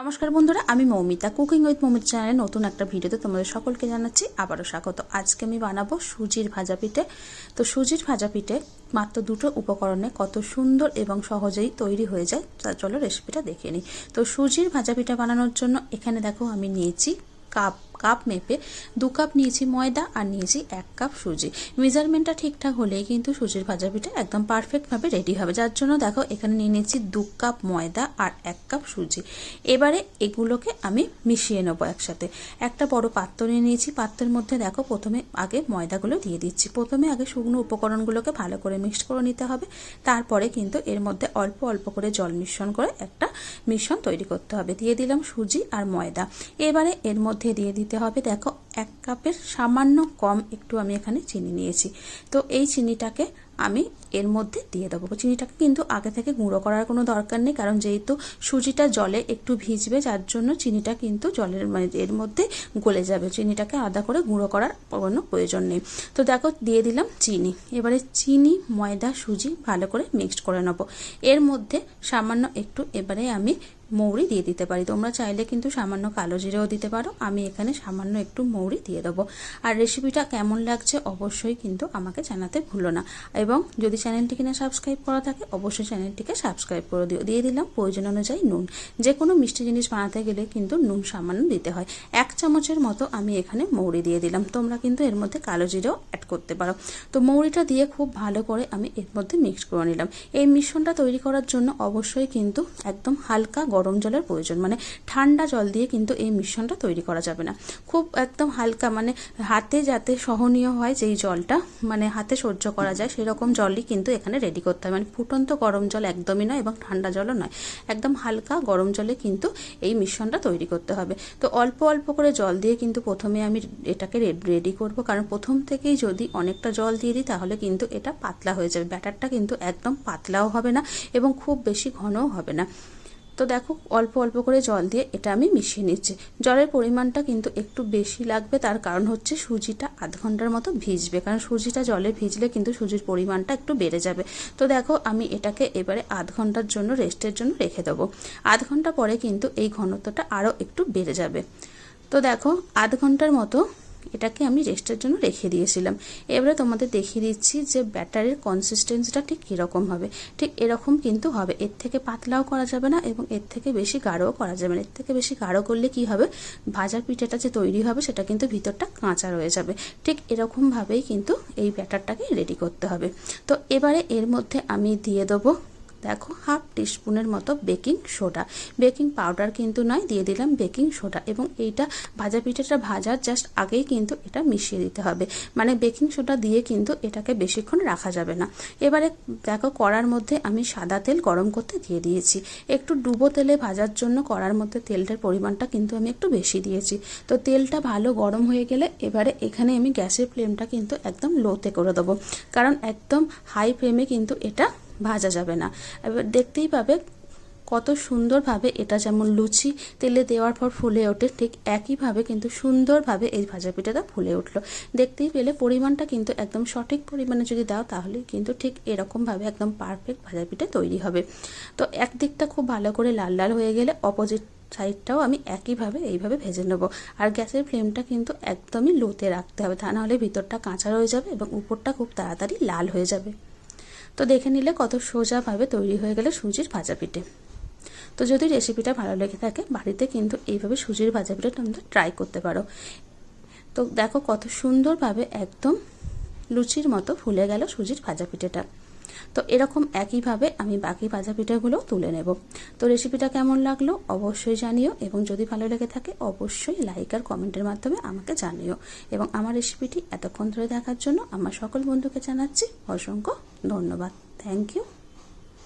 নমস্কার বন্ধুরা, আমি মৌমিতা। কুকিং উইথ মৌমিতা চ্যানেলে নতুন একটা ভিডিওতে তোমাদের সকলকে জানাচ্ছি আবারও স্বাগত। আজকে আমি বানাবো সুজির ভাজা পিঠে। তো সুজির ভাজা পিঠে মাত্র দুটো উপকরণে কত সুন্দর এবং সহজেই তৈরি হয়ে যায়, তা চলো রেসিপিটা দেখে নিই। তো সুজির ভাজা পিঠা বানানোর জন্য এখানে দেখো আমি নিয়েছি কাপ কাপ মেপে দু কাপ নিয়েছি ময়দা আর নিয়েছি এক কাপ সুজি। মেজারমেন্টটা ঠিকঠাক হলেই কিন্তু সুজির ভাজা পিঠা একদম পারফেক্টভাবে রেডি হবে। যার জন্য দেখো, এখানে নিয়ে নিয়েছি দু কাপ ময়দা আর এক কাপ সুজি। এবারে এগুলোকে আমি মিশিয়ে নেব একসাথে। একটা বড় পাত্র নিয়ে নিয়েছি। পাত্রের মধ্যে দেখো, প্রথমে আগে ময়দাগুলো দিয়ে দিচ্ছি। প্রথমে আগে শুকনো উপকরণগুলোকে ভালো করে মিক্সড করে নিতে হবে। তারপরে কিন্তু এর মধ্যে অল্প অল্প করে জল মিশ্রণ করে একটা মিশ্রণ তৈরি করতে হবে। দিয়ে দিলাম সুজি আর ময়দা। এবারে এর মধ্যে দিয়ে দিতে হবে। দেখো এক কাপের সামান্য কম একটু আমি এখানে চিনি নিয়েছি। তো এই চিনিটাকে আমি এর মধ্যে দিয়ে দেবো। চিনিটাকে কিন্তু আগে থেকে গুঁড়ো করার কোনো দরকার নেই, কারণ যেহেতু সুজিটা জলে একটু ভিজবে, যার জন্য চিনিটা কিন্তু জলের মানে এর মধ্যে গলে যাবে। চিনিটাকে আদা করে গুঁড়ো করার কোনো প্রয়োজন নেই। তো দেখো, দিয়ে দিলাম চিনি। এবারে চিনি, ময়দা, সুজি ভালো করে মিক্সড করে নেব। এর মধ্যে সামান্য একটু এবারে আমি মৌরি দিয়ে দিতে পারি। তোমরা চাইলে কিন্তু সামান্য কালো জিরেও দিতে পারো। আমি এখানে সামান্য একটু মৌরি দিয়ে দেবো। আর রেসিপিটা কেমন লাগছে অবশ্যই কিন্তু আমাকে জানাতে ভুলো না। এবং যদি চ্যানেলটিকে না সাবস্ক্রাইব করা থাকে, অবশ্যই চ্যানেলটিকে সাবস্ক্রাইব করে দিও। দিয়ে দিলাম প্রয়োজন অনুযায়ী নুন। যে কোনো মিষ্টি জিনিস বানাতে গেলে কিন্তু নুন সামান্য দিতে হয়। এক চামচের মতো আমি এখানে মৌরি দিয়ে দিলাম। তোমরা কিন্তু এর মধ্যে কালো জিরেও অ্যাড করতে পারো। তো মৌরিটা দিয়ে খুব ভালো করে আমি এর মধ্যে মিক্স করে নিলাম। এই মিশ্রণটা তৈরি করার জন্য অবশ্যই কিন্তু একদম হালকা গরম জলের প্রয়োজন। মানে ঠান্ডা জল দিয়ে কিন্তু এই মিশ্রণটা তৈরি করা যাবে না। খুব একদম হালকা মানে হাতে যাতে সহনীয় হয় যেই জলটা মানে হাতে সহ্য করা যায়, সেরকম জলই কিন্তু এখানে রেডি করতে হবে মানে ফুটন্ত গরম জল একদমই নয় এবং ঠান্ডা জলও নয়। একদম হালকা গরম জলে কিন্তু এই মিশ্রণটা তৈরি করতে হবে। তো অল্প অল্প করে জল দিয়ে কিন্তু প্রথমে আমি এটাকে রেডি করব। কারণ প্রথম থেকেই যদি অনেকটা জল দিয়ে দিই, তাহলে কিন্তু এটা পাতলা হয়ে যাবে। ব্যাটারটা কিন্তু একদম পাতলাও হবে না এবং খুব বেশি ঘনও হবে না। তো দেখো, অল্প অল্প করে জল দিয়ে এটা আমি মিশিয়ে নিচ্ছি। জলের পরিমাণটা কিন্তু একটু বেশি লাগবে, তার কারণ হচ্ছে সুজিটা আধ ঘণ্টার মতো ভিজবে, কারণ সুজিটা জলে ভিজলে কিন্তু সুজির পরিমাণটা একটু বেড়ে যাবে। তো দেখো, আমি এটাকে এবারে আধ ঘণ্টার জন্য রেস্টের জন্য রেখে দেবো। আধ ঘণ্টা পরে কিন্তু এই ঘনত্বটা আরও একটু বেড়ে যাবে। তো দেখো, আধ ঘণ্টার মতো এটাকে আমি রেস্টের জন্য রেখে দিয়েছিলাম। এবারে তোমাদের দেখিয়ে দিচ্ছি যে ব্যাটারের কনসিস্টেন্সিটা ঠিক কীরকম হবে। ঠিক এরকম কিন্তু হবে। এর থেকে পাতলাও করা যাবে না এবং এর থেকে বেশি গাঢ়ও করা যাবে না। এর থেকে বেশি গাঢ় করলে কি হবে? ভাজা পিঠেটা যে তৈরি হবে সেটা কিন্তু ভিতরটা কাঁচা রয়ে যাবে। ঠিক এরকমভাবেই কিন্তু এই ব্যাটারটাকে রেডি করতে হবে। তো এবারে এর মধ্যে আমি দিয়ে দেবো দেখো, হাফ টিস্পুনের মতো বেকিং সোডা। বেকিং পাউডার কিন্তু নয়, দিয়ে দিলাম বেকিং সোডা এবং এইটা ভাজা পিঠাটা ভাজার জাস্ট আগেই কিন্তু এটা মিশিয়ে দিতে হবে। মানে বেকিং সোডা দিয়ে কিন্তু এটাকে বেশিক্ষণ রাখা যাবে না। এবারে দেখো, কড়ার মধ্যে আমি সাদা তেল গরম করতে দিয়ে দিয়েছি। একটু ডুবো তেলে ভাজার জন্য কড়ার মধ্যে তেলটার পরিমাণটা কিন্তু আমি একটু বেশি দিয়েছি। তো তেলটা ভালো গরম হয়ে গেলে এবারে এখানে আমি গ্যাসের ফ্লেমটা কিন্তু একদম লোতে করে দেবো। কারণ একদম হাই ফ্লেমে কিন্তু এটা ভাজা যাবে না। এবার দেখতেই পাবে কত সুন্দরভাবে এটা যেমন লুচি তেলে দেওয়ার পর ফুলে ওঠে, ঠিক একইভাবে কিন্তু সুন্দরভাবে এই ভাজা পিঠাটা ফুলে উঠল। দেখতেই পেলে পরিমাণটা কিন্তু একদম সঠিক পরিমাণে যদি দাও, তাহলে কিন্তু ঠিক এরকমভাবে একদম পারফেক্ট ভাজা পিঠা তৈরি হবে। তো একদিকটা খুব ভালো করে লাল লাল হয়ে গেলে অপোজিট সাইডটাও আমি একইভাবে এইভাবে ভেজে নেব। আর গ্যাসের ফ্লেমটা কিন্তু একদমই লোতে রাখতে হবে, তা নাহলে ভিতরটা কাঁচা রয়ে যাবে এবং উপরটা খুব তাড়াতাড়ি লাল হয়ে যাবে। তো দেখে নিলে কত সোজাভাবে তৈরি হয়ে গেলে সুজির ভাজা পিঠে। তো যদি রেসিপিটা ভালো লেগে থাকে, বাড়িতে কিন্তু এইভাবে সুজির ভাজা পিঠে তোমরা ট্রাই করতে পারো। তো দেখো কত সুন্দরভাবে একদম লুচির মতো ফুলে গেল সুজির ভাজা পিঠেটা। তো এরকম একইভাবে আমি বাকি ভাজা পিঠাগুলো তুলে নেব। তো রেসিপিটা কেমন লাগল অবশ্যই জানিও এবং যদি ভালো লেগে থাকে অবশ্যই লাইক আর কমেন্টের মাধ্যমে আমাকে জানিও। এবং আমার রেসিপিটি এতক্ষণ ধরে দেখার জন্য আমার সকল বন্ধুকে জানাচ্ছি অসংখ্য ধন্যবাদ। Thank you.